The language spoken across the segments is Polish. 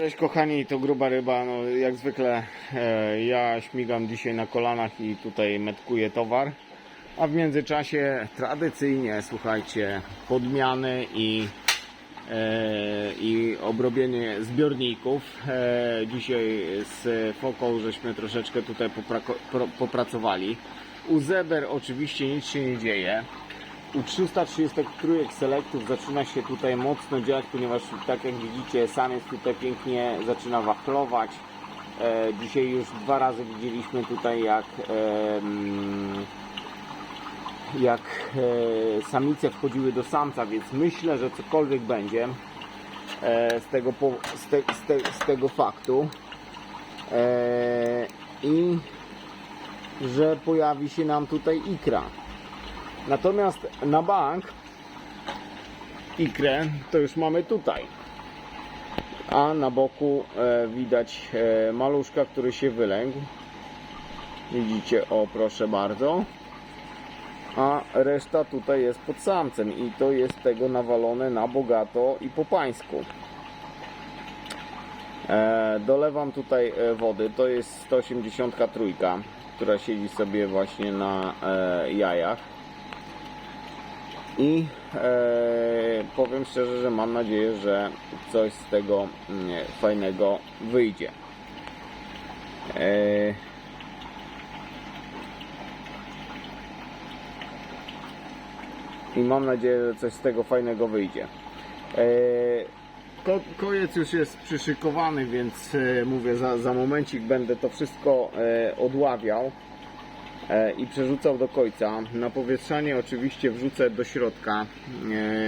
Cześć kochani, to gruba ryba. No, jak zwykle e, ja śmigam dzisiaj na kolanach i tutaj metkuję towar. A w międzyczasie tradycyjnie, słuchajcie, podmiany i, e, i obrobienie zbiorników. E, dzisiaj z Foką żeśmy troszeczkę tutaj pro- popracowali. U Zeber oczywiście nic się nie dzieje. U 333 selektów zaczyna się tutaj mocno dziać, ponieważ tak jak widzicie, samiec tutaj pięknie zaczyna wachlować. E, dzisiaj już dwa razy widzieliśmy tutaj jak, e, jak e, samice wchodziły do samca, więc myślę, że cokolwiek będzie e, z, tego, po, z, te, z, te, z tego faktu e, i że pojawi się nam tutaj ikra. Natomiast na bank ikrę to już mamy tutaj. A na boku e, widać e, maluszka, który się wylęgł. Widzicie, o proszę bardzo. A reszta tutaj jest pod samcem i to jest tego nawalone na bogato i po pańsku. E, dolewam tutaj wody, to jest 183, która siedzi sobie właśnie na jajach. I e, powiem szczerze, że mam nadzieję, że coś z tego mm, fajnego wyjdzie. E, I mam nadzieję, że coś z tego fajnego wyjdzie. E, ko, kojec już jest przyszykowany, więc e, mówię, za, za momencik będę to wszystko e, odławiał i przerzucał do końca. Na powietrzanie oczywiście wrzucę do środka.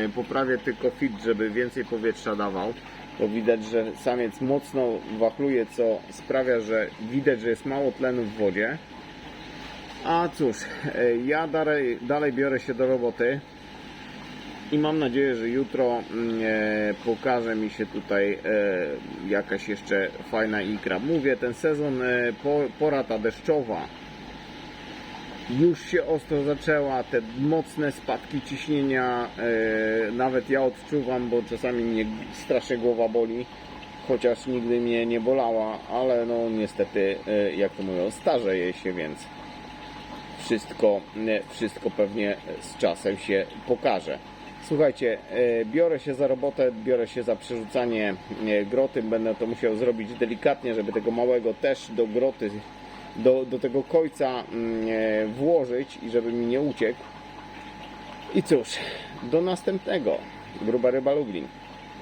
E, Poprawię tylko fit, żeby więcej powietrza dawał. Bo widać, że samiec mocno wachluje, co sprawia, że widać, że jest mało tlenu w wodzie. A cóż, e, ja dalej, dalej biorę się do roboty. I mam nadzieję, że jutro mm, e, pokaże mi się tutaj e, jakaś jeszcze fajna ikra. Mówię, ten sezon, e, po, pora ta deszczowa już się ostro zaczęła, te mocne spadki ciśnienia, e, nawet ja odczuwam, bo czasami mnie strasznie głowa boli, chociaż nigdy mnie nie bolała, ale no niestety, e, jak to mówią, starzeje się, więc wszystko, e, wszystko pewnie z czasem się pokaże. Słuchajcie, biorę się za robotę, biorę się za przerzucanie groty. Będę to musiał zrobić delikatnie, żeby tego małego też do groty, do, do tego końca mm, e, włożyć i żeby mi nie uciekł. I cóż, do następnego. Gruba ryba Lublin.